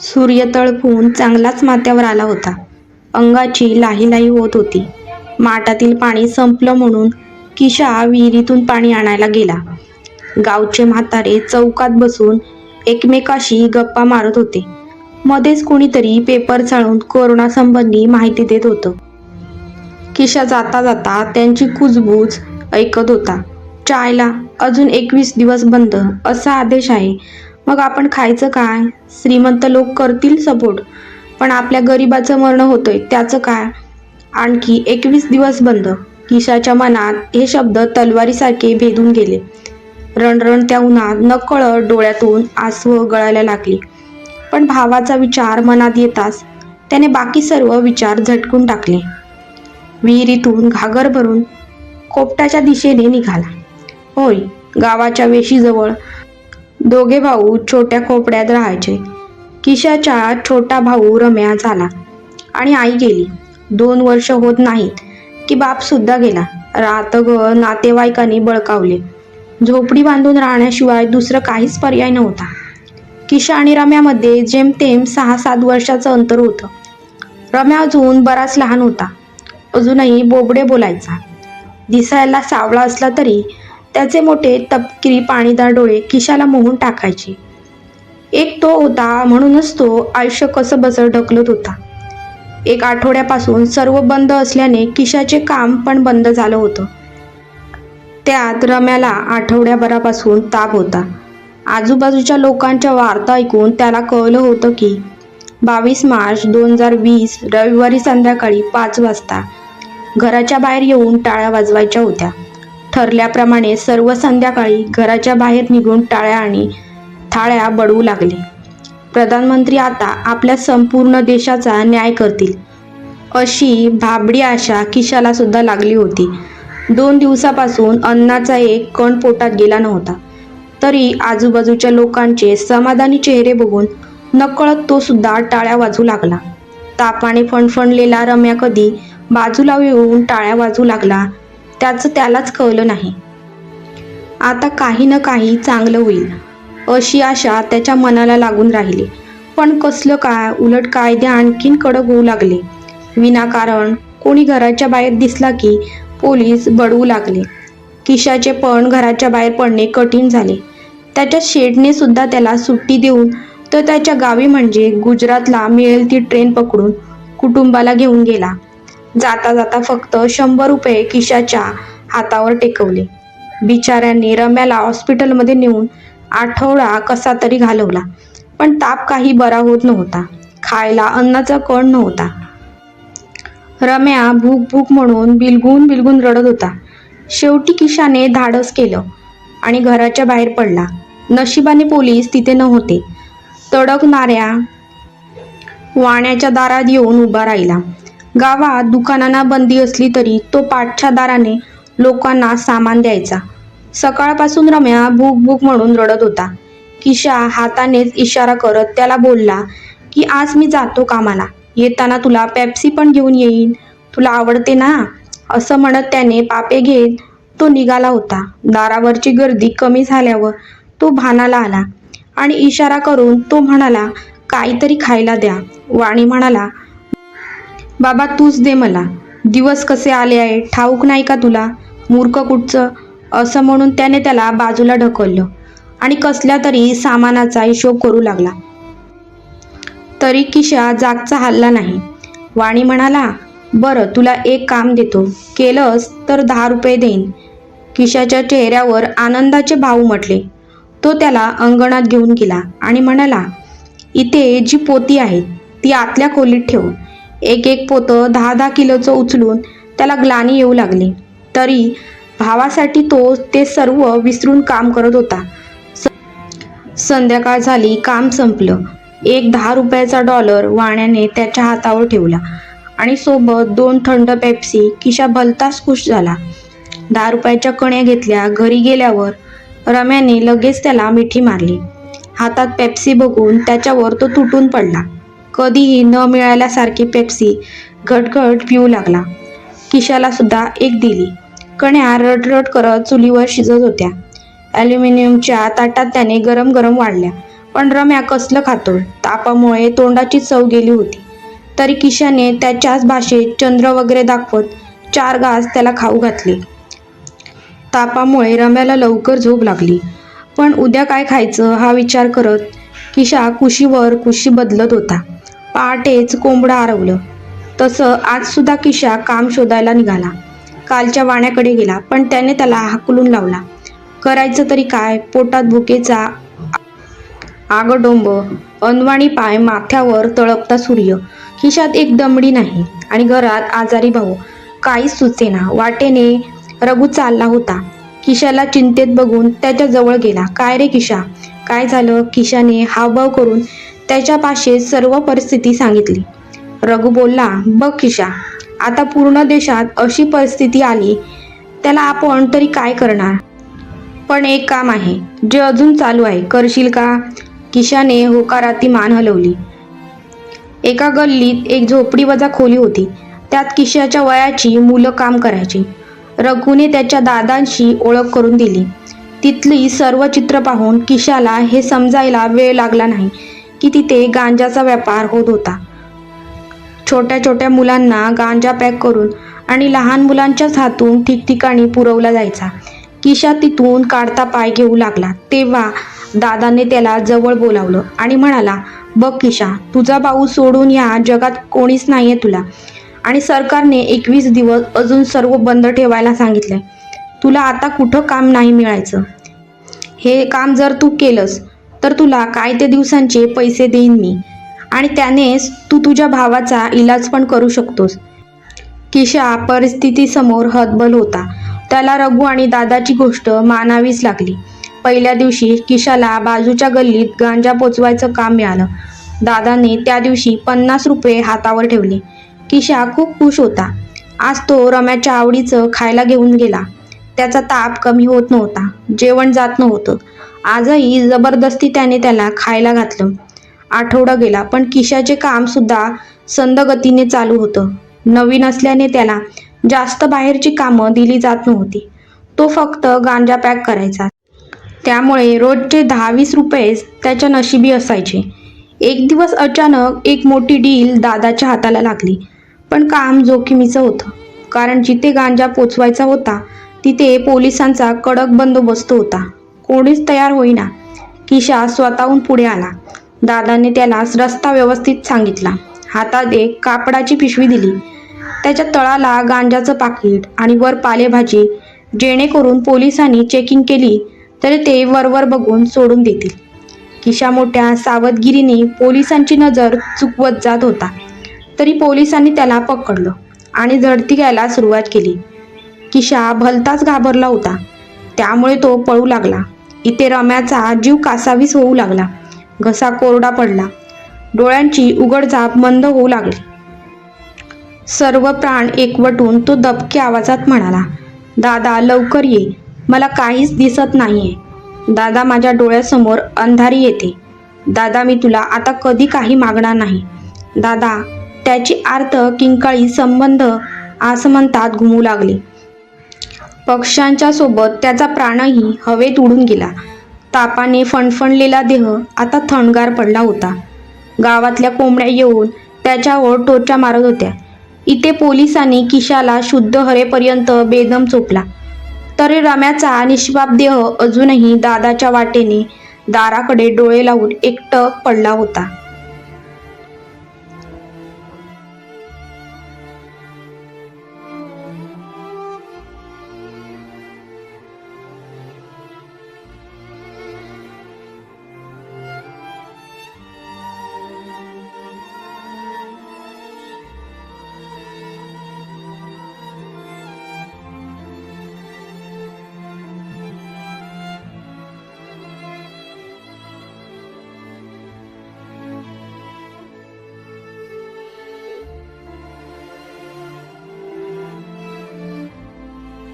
सूर्य तळपून चांगलाच माथ्यावर आला होता. अंगाची लाहीलाही होत होती. माठातील पाणी संपलं म्हणून किशा विहिरीतून पाणी आणायला गेला. गावचे म्हातारे चौकात बसून एकमेकाशी गप्पा मारत होते. मध्येच कोणीतरी पेपर चाळून कोरोना संबंधी माहिती देत होतं. किशा जाता जाता त्यांची कुजबूज ऐकत होता. चायला अजून एकवीस दिवस बंद असा आदेश आहे. मग आपण खायचं काय? श्रीमंत लोक करतील सपोर्ट. पण आपल्या गरिबाचं मरण होतंय त्याचं काय? आणखी एकवीस दिवस बंद. किशाच्या मनात हे शब्द तलवारीसारखे भेदून गेले. रणरणत्या उन्हात नकळत डोळ्यातून आसव गळायला लागली. पण भावाचा विचार मनात येताच त्याने बाकी सर्व विचार झटकून टाकले. विहिरीतून घागर भरून कोपटाच्या दिशेने निघाला. होय गावाच्या वेशीजवळ दोघे भाऊ छोट्या खोपड्यात राहायचे. किशाच्या छोटा भाऊ रम्या झाला आणि आई गेली. दोन वर्ष होत नाहीत की बाप सुद्धा गेला. रात ग नातेवाईकांनी बळकावले. झोपडी बांधून राहण्याशिवाय दुसरं काहीच पर्याय नव्हता. किशा आणि रम्यामध्ये जेमतेम सहा सात वर्षाचं अंतर होतं. रम्या अजून बराच लहान होता. अजूनही बोबडे बोलायचा. दिसायला सावळा असला तरी त्याचे मोठे तपकिरी पाणीदार डोळे खिशाला मोहून टाकायचे. एक तो होता म्हणूनच तो आयुष्य कसं बसं ढकलत होता. एक आठवड्यापासून सर्व बंद असल्याने किशाचे काम पण बंद झालं होतं. त्यात रम्याला आठवड्याभरापासून ताप होता. आजूबाजूच्या लोकांच्या वार्ता ऐकून त्याला कळलं होतं की बावीस मार्च दोन हजार वीस रविवारी संध्याकाळी पाच वाजता घराच्या बाहेर येऊन टाळ्या वाजवायच्या होत्या. ठरल्याप्रमाणे सर्व संध्याकाळी घराच्या बाहेर निघून टाळ्या आणि थाळ्या बडवू लागले. प्रधानमंत्री आता आपल्या संपूर्ण देशाचा न्याय करतील अशी भाबडी आशा किशाला सुद्धा लागली होती. दोन दिवसापासून अन्नाचा एक कण पोटात गेला नव्हता. तरी आजूबाजूच्या लोकांचे समाधानी चेहरे बघून नकळत तो सुद्धा टाळ्या वाजू लागला. तापाने फणफणलेला रम्या कधी बाजूला येऊन टाळ्या वाजू लागला त्याचं त्यालाच कळलं नाही. आता काही ना काही चांगलं होईल. अशी आशा त्याच्या मनाला लागून राहिली. पण कसलं काय उलट कायदे आणखीन कडक होऊ लागले. विनाकारण कोणी घराच्या बाहेर दिसला की पोलीस बडवू लागले. किशाचे पण घराच्या बाहेर पडणे कठीण झाले. त्याच्या शेडने सुद्धा त्याला सुट्टी देऊन तो त्याच्या गावी म्हणजे गुजरातला मिळेल ती ट्रेन पकडून कुटुंबाला घेऊन गेला. जाता जाता फक्त शंभर रुपये किशाच्या हातावर टेकवले. बिचाऱ्यांनी रम्याला हॉस्पिटलमध्ये नेऊन आठवडा कसा तरी घालवला. पण ताप काही बरा होत नव्हता. खायला अन्नाचा कण नव्हता. रम्या भूक भूक म्हणून बिलगून बिलगून रडत होता. शेवटी किशाने धाडस केलं आणि घराच्या बाहेर पडला. नशिबाने पोलीस तिथे नव्हते. तडकणाऱ्या वाण्याच्या दारात येऊन उभा राहिला. गावात दुकानांना बंदी असली तरी तो पाठच्या दाराने लोकांना सामान द्यायचा. सकाळपासून रम्या भूक भूक म्हणून रडत होता. किशा हातानेच इशारा करत त्याला बोलला की आज मी जातो कामाला. येताना तुला पेप्सी पण घेऊन येईन. तुला आवडते ना? असं म्हणत त्याने पापे घेत तो निघाला होता. दारावरची गर्दी कमी झाल्यावर तो भानाला आला आणि इशारा करून तो म्हणाला काहीतरी खायला द्या. वाणी म्हणाला बाबा तूच दे मला. दिवस कसे आले आहे ठाऊक नाही का तुला? मूर्ख कुठचं? असं म्हणून त्याने त्याला बाजूला ढकललं आणि कसल्या तरी सामानाचा हिशोब करू लागला. तरी किशा जागचा हल्ला नाही. वाणी म्हणाला बरं तुला एक काम देतो. केलंस तर दहा रुपये देईन. किशाच्या चेहऱ्यावर आनंदाचे भाव म्हटले. तो त्याला अंगणात घेऊन गेला आणि म्हणाला इथे जी पोती आहे ती आतल्या खोलीत ठेव. एक एक पोतं दहा दहा किलोचं उचलून त्याला ग्लानी येऊ लागली. तरी भावासाठी तो ते सर्व विसरून काम करत होता. स- संध्याकाळ झाली काम संपलं. एक दहा रुपयाचा डॉलर वाण्याने त्याच्या हातावर ठेवला आणि सोबत दोन थंड पेप्सी किशा भलताच खुश झाला. दहा रुपयाच्या कण्या घेतल्या घरी गेल्यावर रम्याने लगेच त्याला मिठी मारली. हातात पेप्सी बघून त्याच्यावर तो तुटून पडला. कधीही न मिळाल्यासारखी पेप्सी घटघट पिऊ लागला. किशाला सुद्धा एक दिली. कण्या रडरड करत चुलीवर शिजत होत्या. ॲल्युमिनियमच्या ताटात त्याने गरम गरम वाढल्या. पण रम्या कसलं खातोळ? तापामुळे तोंडाची चव गेली होती. तरी किशाने त्याच्याच भाषेत चंद्र वगैरे दाखवत चार घास त्याला खाऊ घातले. तापामुळे रम्याला लवकर झोप लागली. पण उद्या काय खायचं हा विचार करत किशा कुशीवर कुशी बदलत होता. पहाटेच कोंबडं आरवलं. तसं आज सुद्धा किशा काम शोधायला निघाला. कालच्या वाण्याकडे गेला पण त्याने त्याला हाकलून लावला. करायचं तरी काय? पोटात भुकेचा आगडोंब अनवाणी पाय माथ्यावर तळपता सूर्य. खिशात एक दमडी नाही आणि घरात आजारी भाऊ. काहीच सुचेना वाटेने रघु चालला होता. किशाला चिंतेत बघून त्याच्याजवळ गेला. काय रे किशा? काय झालं? किशाने हावभाव करून त्याच्या पाशे सर्व परिस्थिती सांगितली. रघु बोलला बघ किशा आता पूर्ण देशात अशी परिस्थिती आली त्याला आपण तरी काय करणार? पण एक काम आहे जे अजून चालू आहे करशील का? किशाने होकाराती मान हलवली. एका गल्लीत एक झोपडी वजा खोली होती. त्यात किशाच्या वयाची मुलं काम करायची. रघुने त्याच्या दादांशी ओळख करून दिली. तिथली सर्व चित्र पाहून किशाला हे समजायला वेळ लागला नाही. की तिथे गांजाचा व्यापार होत होता. छोट्या छोट्या मुलांना गांजा पॅक करून आणि लहान मुलांच्याच हातून ठिकठिकाणी पुरवला जायचा. किशा तिथून काढता पाय घेऊ लागला. तेव्हा दादाने त्याला जवळ बोलावलं आणि म्हणाला बघ किशा तुझा भाऊ सोडून या जगात कोणीच नाही आहे तुला. आणि सरकारने एकवीस दिवस अजून सर्व बंद ठेवायला सांगितलंय. तुला आता कुठं काम नाही मिळायचं? हे काम जर तू केलंस तर तुला काय ते दिवसांचे पैसे देईन मी? आणि त्यानेच तू तुझ्या भावाचा इलाज पण करू शकतोस. किशा परिस्थितीसमोर हतबल होता. त्याला रघु आणि दादाची गोष्ट मानावीच लागली. पहिल्या दिवशी किशाला बाजूच्या गल्लीत गांजा पोचवायचं काम मिळालं. दादाने त्या दिवशी पन्नास रुपये हातावर ठेवले. किशा खूप खुश होता. आज तो रम्याच्या आवडीचं खायला घेऊन गेला. त्याचा ताप कमी होत नव्हता. जेवण जात नव्हतं. आजही जबरदस्ती त्याने त्याला खायला घातलं. आठवडा गेला पण किशाचे काम सुद्धा संदगतीने चालू होतं. नवीन असल्याने त्याला जास्त बाहेरची कामं दिली जात नव्हती. तो फक्त गांजा पॅक करायचा. त्यामुळे रोजचे दहा वीस रुपयेच त्याच्या नशिबी असायचे. एक दिवस अचानक एक मोठी डील दादाच्या हाताला लागली पण काम जोखमीचं होतं. कारण जिथे गांजा पोचवायचा होता तिथे पोलिसांचा कडक बंदोबस्त होता. कोणीच तयार होईना. किशा स्वतःहून पुढे आला. दादाने त्याला रस्ता व्यवस्थित सांगितला. हातात एक कापडाची पिशवी दिली. त्याच्या तळाला गांजाचं पाकिट आणि वर पालेभाजी. जेणेकरून पोलिसांनी चेकिंग केली तरी ते वरवर बघून सोडून देतील. किशा मोठ्या सावधगिरीने पोलिसांची नजर चुकवत जात होता. तरी पोलिसांनी त्याला पकडलं आणि झडती घ्यायला सुरुवात केली. किशा भलताच घाबरला होता. त्यामुळे तो पळू लागला. इथे रम्याचा जीव कासावीस होऊ लागला. घसा कोरडा पडला. डोळ्यांची उघडझाप मंद होऊ लागली. सर्व प्राण एकवटून तो दबक्या आवाजात म्हणाला दादा लवकर ये. मला काहीच दिसत नाहीये. दादा माझ्या डोळ्यासमोर अंधारी येते. दादा मी तुला आता कधी काही मागणार नाही. दादा त्याची आर्त किंकाळी संबंध आसमंतात घुमू लागले. पक्ष्यांच्या सोबत त्याचा प्राणही हवेत उडून गेला. तापाने फणफणलेला देह आता थंडगार पडला होता. गावातल्या कोंबड्या येऊन त्याच्यावर टोचा मारत होत्या. इथे पोलिसांनी किशाला शुद्ध हरेपर्यंत बेदम चोपला. तरी रम्याचा निष्पाप देह अजूनही दादाच्या वाटेने दाराकडे डोळे लावून एकटक पडला होता.